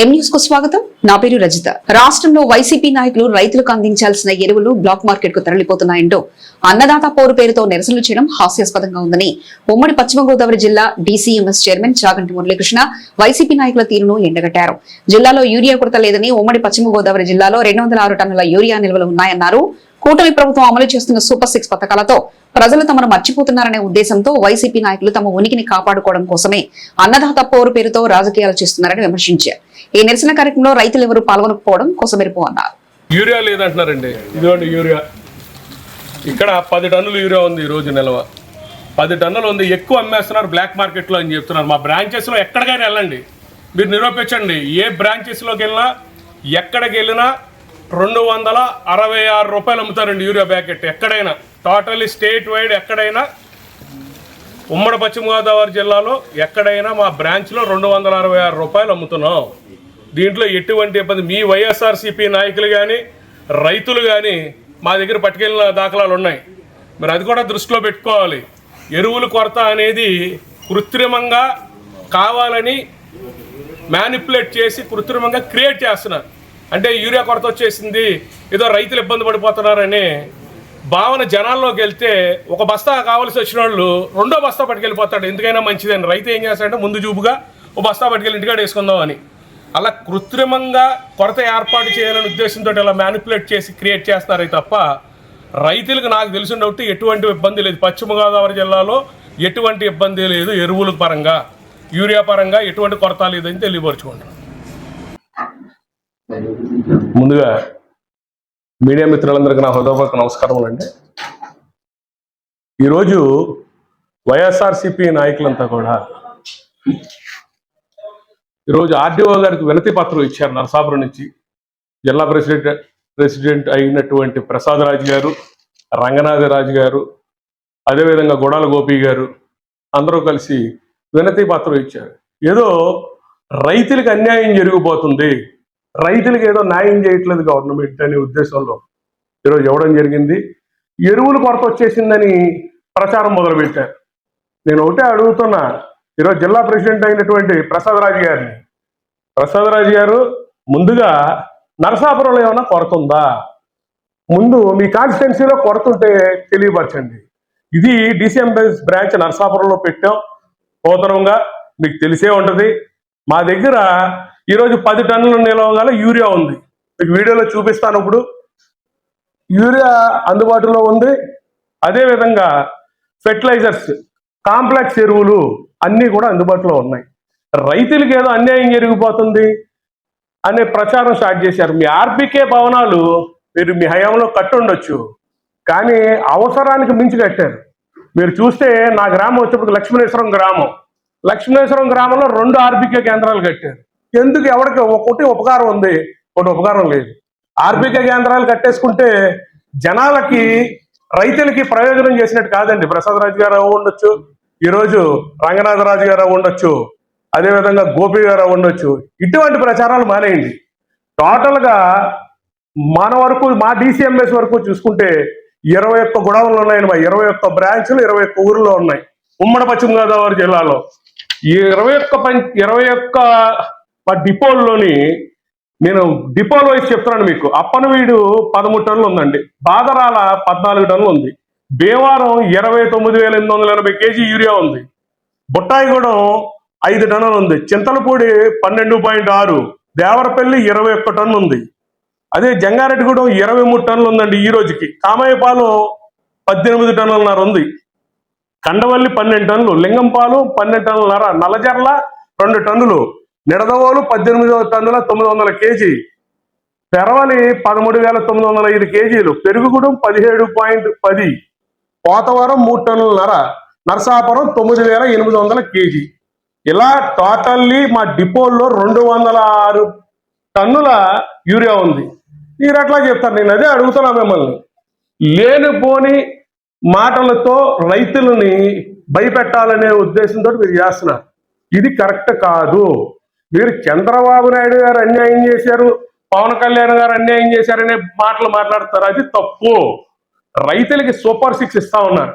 ఎం న్యూస్కు స్వాగతం? నా పేరు రజిత. రాష్ట్రంలో వైసీపీ నాయకులు రైతులకు అందించాల్సిన ఎరువులు బ్లాక్ మార్కెట్కు తరలిపోతున్నాయంటూ అన్నదాత పోరు పేరుతో నిరసనలు చేయడం హాస్యాస్పదంగా ఉందని ఉమ్మడి పశ్చిమ గోదావరి జిల్లా DCMS chairman Chaganti Muralikrishna YCP నాయకుల తీరును ఎండగట్టారు. జిల్లాలో యూరియా కొరత లేదని ఉమ్మడి పశ్చిమ గోదావరి జిల్లాలో రెండు వందల ఆరు టన్నుల యూరియా నిల్వలు ఉన్నాయన్నారు. కూటమి ప్రభుత్వం అమలు చేస్తున్న సూపర్ సిక్స్ పథకాలతో ప్రజలు తమను మర్చిపోతున్నారనే ఉద్దేశంతో వైసీపీ నాయకులు తమ ఉనికిని కాపాడుకోవడం కోసమే అన్నదాత పోరు పేరుతో రాజకీయాలు చేస్తున్నారని విమర్శించారు. ఈ నిరసన కార్యక్రమంలో రైతులు ఎవరు పాల్గొనకపోవడం కోసమెరుపు అన్నారు. యూరియా లేదంటున్నారండి. ఇదిగోండి యూరియా. ఇక్కడ పది టన్నులు యూరియా ఉంది ఈరోజు నిల్వ. పది టన్నులు ఉంది. ఎక్కువ అమ్మేస్తున్నారు బ్లాక్ మార్కెట్లో అని చెప్తున్నారు. మా బ్రాంచెస్లో ఎక్కడికైనా వెళ్ళండి. మీరు నిరూపించండి. ఏ బ్రాంచెస్లోకి వెళ్ళినా ఎక్కడికి వెళ్ళినా రెండు వందల అరవై ఆరు రూపాయలు అమ్ముతారండి యూరియా ప్యాకెట్. ఎక్కడైనా టోటల్లీ స్టేట్ వైడ్ ఎక్కడైనా ఉమ్మడి పశ్చిమ గోదావరి జిల్లాలో ఎక్కడైనా మా బ్రాంచ్లో రెండు వందల అరవై ఆరు రూపాయలు అమ్ముతున్నాం. దీంట్లో ఎటువంటి ఇబ్బంది మీ వైఎస్ఆర్సీపీ నాయకులు కానీ రైతులు కానీ మా దగ్గర పట్టుకెళ్ళిన దాఖలాలు ఉన్నాయి. మరి అది కూడా దృష్టిలో పెట్టుకోవాలి. ఎరువుల కొరత అనేది కృత్రిమంగా కావాలని మ్యానిపులేట్ చేసి కృత్రిమంగా క్రియేట్ చేస్తున్నారు. అంటే యూరియా కొరత వచ్చేసింది ఏదో రైతులు ఇబ్బంది పడిపోతున్నారని భావన జనాల్లోకి వెళ్తే ఒక బస్తా కావాల్సి వచ్చిన వాళ్ళు రెండో బస్తా పట్టుకెళ్ళిపోతాడు. ఎందుకైనా మంచిదని. రైతు ఏం చేస్తాడంటే ముందు చూపుగా ఒక బస్తా పట్టుకెళ్ళి ఇంటికాడ వేసుకుందాం అని. అలా కృత్రిమంగా కొరత ఏర్పాటు చేయాలనే ఉద్దేశంతో ఇలా మ్యానిపులేట్ చేసి క్రియేట్ చేస్తున్నారే తప్ప రైతులకు నాకు తెలిసిన డౌట్ ఎటువంటి ఇబ్బంది లేదు. పశ్చిమ గోదావరి జిల్లాలో ఎటువంటి ఇబ్బంది లేదు ఎరువుల పరంగా యూరియా పరంగా ఎటువంటి కొరత లేదని తెలియపరుచుకుంటున్నాను. ముందుగా మీడియా మిత్రులందరికీ నా హృదయపూర్వక నమస్కారములు అండి. ఈరోజు వైఎస్ఆర్సిపి నాయకులంతా కూడా ఈరోజు ఆర్డీఓ గారికి వినతి పత్రం ఇచ్చారు నరసాపురం నుంచి. జిల్లా ప్రెసిడెంట్ ప్రెసిడెంట్ అయినటువంటి ప్రసాద్ రాజు గారు రంగనాథరాజు గారు అదేవిధంగా గుడాల గోపి గారు అందరూ కలిసి వినతి పత్రం ఇచ్చారు. ఏదో రైతులకు అన్యాయం జరిగిపోతుంది. రైతులకు ఏదో న్యాయం చేయట్లేదు గవర్నమెంట్ అనే ఉద్దేశంలో ఈరోజు ఇవ్వడం జరిగింది. ఎరువులు కొరత వచ్చేసిందని ప్రచారం మొదలుపెట్టారు. నేను ఒకటే అడుగుతున్నా ఈరోజు జిల్లా ప్రెసిడెంట్ అయినటువంటి ప్రసాదరాజు గారిని. ప్రసాదరాజు గారు ముందుగా నరసాపురంలో ఏమైనా కొరత ఉందా? ముందు మీ కాన్స్టిట్యున్సీలో కొరత ఉంటే తెలియపరచండి. ఇది డిసిఎం బ్రాంచ్ నరసాపురంలో పెట్టాం. పోతనంగా మీకు తెలిసే ఉంటుంది. మా దగ్గర ఈరోజు పది టన్నుల నిల్వ గల యూరియా ఉంది. మీకు వీడియోలో చూపిస్తాను ఇప్పుడు. యూరియా అందుబాటులో ఉంది. అదేవిధంగా ఫెర్టిలైజర్స్ కాంప్లెక్స్ ఎరువులు అన్నీ కూడా అందుబాటులో ఉన్నాయి. రైతులకి ఏదో అన్యాయం జరిగిపోతుంది అనే ప్రచారం స్టార్ట్ చేశారు. మీ ఆర్బికే భవనాలు మీరు మీ హయాంలో కట్టుండొచ్చు. కానీ అవసరానికి మించి కట్టారు. మీరు చూస్తే నా గ్రామం వచ్చేప్పుడు లక్ష్మణేశ్వరం గ్రామం. లక్ష్మణేశ్వరం గ్రామంలో రెండు ఆర్బికే కేంద్రాలు కట్టారు. ఎందుకు ఎవరికి ఒకటి ఉపకారం ఉంది ఒకటి ఉపకారం లేదు. ఆర్బికే కేంద్రాలు కట్టేసుకుంటే జనాలకి రైతులకి ప్రయోజనం చేసినట్టు కాదండి. ప్రసాద్ రాజు గారు ఉండొచ్చు? ఈరోజు రంగనాథరాజు గారు ఉండొచ్చు? అదేవిధంగా గోపి గారు ఉండొచ్చు? ఇటువంటి ప్రచారాలు మానేయండి. టోటల్గా మన వరకు మా డిసిఎంఎస్ వరకు చూసుకుంటే ఇరవై ఒక్క గొడవలు ఉన్నాయండి మా ఇరవై ఒక్క బ్రాంచ్లు ఇరవై ఒక్క ఊర్లో ఉన్నాయి. ఉమ్మడి పశ్చిమ గోదావరి జిల్లాలో. ఈ ఇరవై ఒక్క పం ఇరవై ఒక్క మా డిపోల్లోని నేను డిపోల వైస్ చెప్తున్నాను మీకు. అప్పనవీడు పదమూడు టన్నులు ఉందండి. బాదరాల పద్నాలుగు టన్నులు ఉంది. భీమవరం ఇరవై తొమ్మిది వేల ఎనిమిది వందల ఎనభై కేజీ యూరియా ఉంది. బుట్టాయిగూడెం ఐదు టన్నులు ఉంది. చింతలపూడి పన్నెండు పాయింట్ ఆరు దేవరపల్లి ఇరవై ఒక్క టన్ను ఉంది. అదే జంగారెడ్డిగూడెం ఇరవై మూడు టన్నులు ఉందండి ఈ రోజుకి. కామాయపాలెం పద్దెనిమిది టన్నులన్నర ఉంది. కండవల్లి పన్నెండు టన్నులు లింగంపాలెం పన్నెండు టన్నులన్నర నల్లజర్ల రెండు టన్నులు నిడదవోలు పద్దెనిమిది టన్నుల తొమ్మిది వందల కేజీ. పెరవలి పదమూడు వేల తొమ్మిది వందల ఐదు కేజీలు. పెరుగుగూడెం పదిహేడు పాయింట్ పది. పోతవరం మూడు టన్నులన్నర నరసాపురం తొమ్మిది వేల ఎనిమిది వందల కేజీ. ఇలా టోటల్లీ మా డిపోల్లో రెండు వందల ఆరు టన్నుల యూరియా ఉంది. మీరు అట్లా చెప్తారు? నేను అదే అడుగుతున్నా మిమ్మల్ని. లేనిపోని మాటలతో రైతులని భయపెట్టాలనే ఉద్దేశంతో మీరు చేస్తున్నారు. ఇది కరెక్ట్ కాదు. మీరు చంద్రబాబు నాయుడు గారు అన్యాయం చేశారు పవన్ కళ్యాణ్ గారు అన్యాయం చేశారనే మాటలు మాట్లాడతారు? అది తప్పు. రైతులకి సూపర్ సిక్స్ ఇస్తా ఉన్నారు.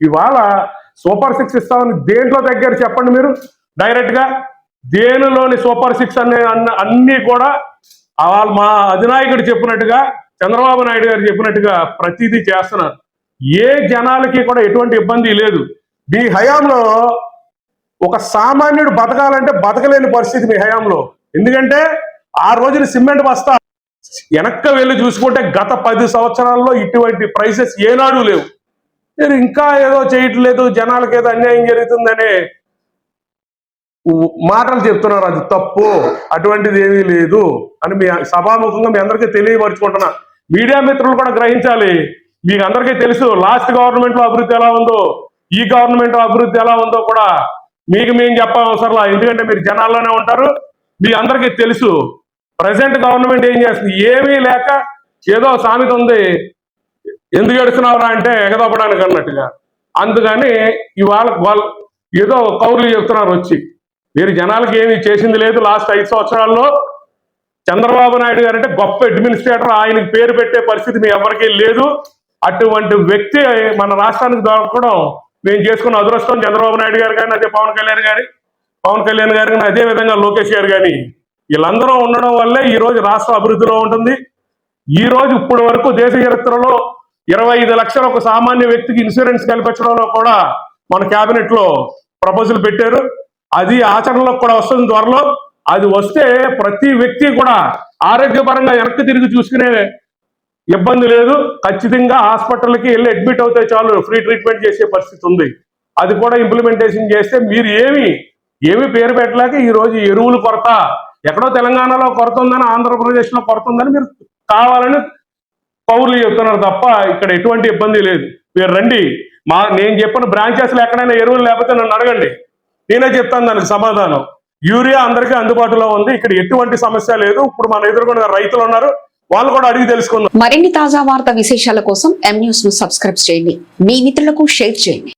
ఇవాళ సూపర్ సిక్స్ ఇస్తామని దేంట్లో దగ్గర చెప్పండి మీరు? డైరెక్ట్గా దేనిలోని సూపర్ సిక్స్ అనే అన్న అన్ని కూడా వాళ్ళు వాళ్ళ మా అధినాయకుడు చెప్పినట్టుగా చంద్రబాబు నాయుడు గారు చెప్పినట్టుగా ప్రతిదీ చేస్తున్నారు. ఏ జనాలకి కూడా ఎటువంటి ఇబ్బంది లేదు. మీ హయాంలో ఒక సామాన్యుడు బతకాలంటే బతకలేని పరిస్థితి మీ హయాంలో. ఎందుకంటే ఆ రోజున సిమెంట్ బస్తా వెనక్క వెళ్ళి చూసుకుంటే గత పది సంవత్సరాల్లో ఇటువంటి ప్రైసెస్ ఏనాడు లేవు. మీరు ఇంకా ఏదో చేయట్లేదు జనాలకు ఏదో అన్యాయం జరుగుతుందనే మాటలు చెప్తున్నారు అది తప్పు అటువంటిది ఏమీ లేదు అని మీ సభాముఖంగా మీ అందరికీ తెలియపరుచుకుంటున్నా. మీడియా మిత్రులు కూడా గ్రహించాలి. మీకు అందరికీ తెలుసు లాస్ట్ గవర్నమెంట్లో అభివృద్ధి ఎలా ఉందో ఈ గవర్నమెంట్ అభివృద్ధి ఎలా ఉందో కూడా మీకు మేము చెప్పాం ఎందుకంటే మీరు జనాల్లోనే ఉంటారు. మీ అందరికీ తెలుసు. ప్రజెంట్ గవర్నమెంట్ ఏం చేస్తుంది? ఏమీ లేక ఏదో సామెత ఉంది. ఎందుకు ఏడుస్తున్నావురా అంటే ఎగదొప్పడానికి అన్నట్టుగా. అందుకని ఇవాళ వాళ్ళు ఏదో కౌరులు చెప్తున్నారు వచ్చి. మీరు జనాలకి ఏమీ చేసింది లేదు లాస్ట్ ఐదు సంవత్సరాల్లో. చంద్రబాబు నాయుడు గారు అంటే గొప్ప అడ్మినిస్ట్రేటర్ ఆయనకి పేరు పెట్టే పరిస్థితి మీ ఎవరికీ లేదు. అటువంటి వ్యక్తి మన రాష్ట్రానికి దొరకడం నేను చేసుకున్న అదృష్టం చంద్రబాబు నాయుడు గారు కానీ అదే పవన్ కళ్యాణ్ గారి పవన్ కళ్యాణ్ గారు కానీ అదే విధంగా లోకేష్ గారు కానీ వీళ్ళందరూ ఉండడం వల్లే ఈ రోజు రాష్ట్రం అభివృద్ధిలో ఉంటుంది. ఈ రోజు ఇప్పటి వరకు దేశ చరిత్రలో ఇరవై ఐదు లక్షల ఒక సామాన్య వ్యక్తికి ఇన్సూరెన్స్ కల్పించడంలో కూడా మన కేబినెట్లో ప్రపోజల్ పెట్టారు. అది ఆచరణలో కూడా వస్తుంది త్వరలో. అది వస్తే ప్రతి వ్యక్తి కూడా ఆరోగ్యపరంగా వెనక్కి తిరిగి చూసుకునే ఇబ్బంది లేదు. ఖచ్చితంగా హాస్పిటల్కి వెళ్ళి అడ్మిట్ అవుతే చాలు ఫ్రీ ట్రీట్మెంట్ చేసే పరిస్థితి ఉంది. అది కూడా ఇంప్లిమెంటేషన్ చేస్తే మీరు ఏమి ఏమి పేరు పెట్టలేక ఈ రోజు ఎరువులు కొరత ఎక్కడో తెలంగాణలో కొరత ఉందని ఆంధ్రప్రదేశ్లో కొరత ఉందని మీరు కావాలని పౌరులు చెప్తున్నారు తప్ప ఇక్కడ ఎటువంటి ఇబ్బంది లేదు. మీరు రండి. మా నేను చెప్పిన బ్రాంచెస్లో ఎక్కడైనా ఎరువులు లేకపోతే నన్ను అడగండి. నేనే చెప్తాను దానికి సమాధానం. యూరియా అందరికీ అందుబాటులో ఉంది. ఇక్కడ ఎటువంటి సమస్య లేదు. ఇప్పుడు మన ఎదుర్కొన్న రైతులు ఉన్నారు. వాళ్ళు కూడా అడిగి తెలుసుకున్నారు మరిన్ని తాజా వార్త విశేషాల కోసం ఎం న్యూస్ను సబ్స్క్రైబ్ చేయండి. మీ మిత్రులకు షేర్ చేయండి.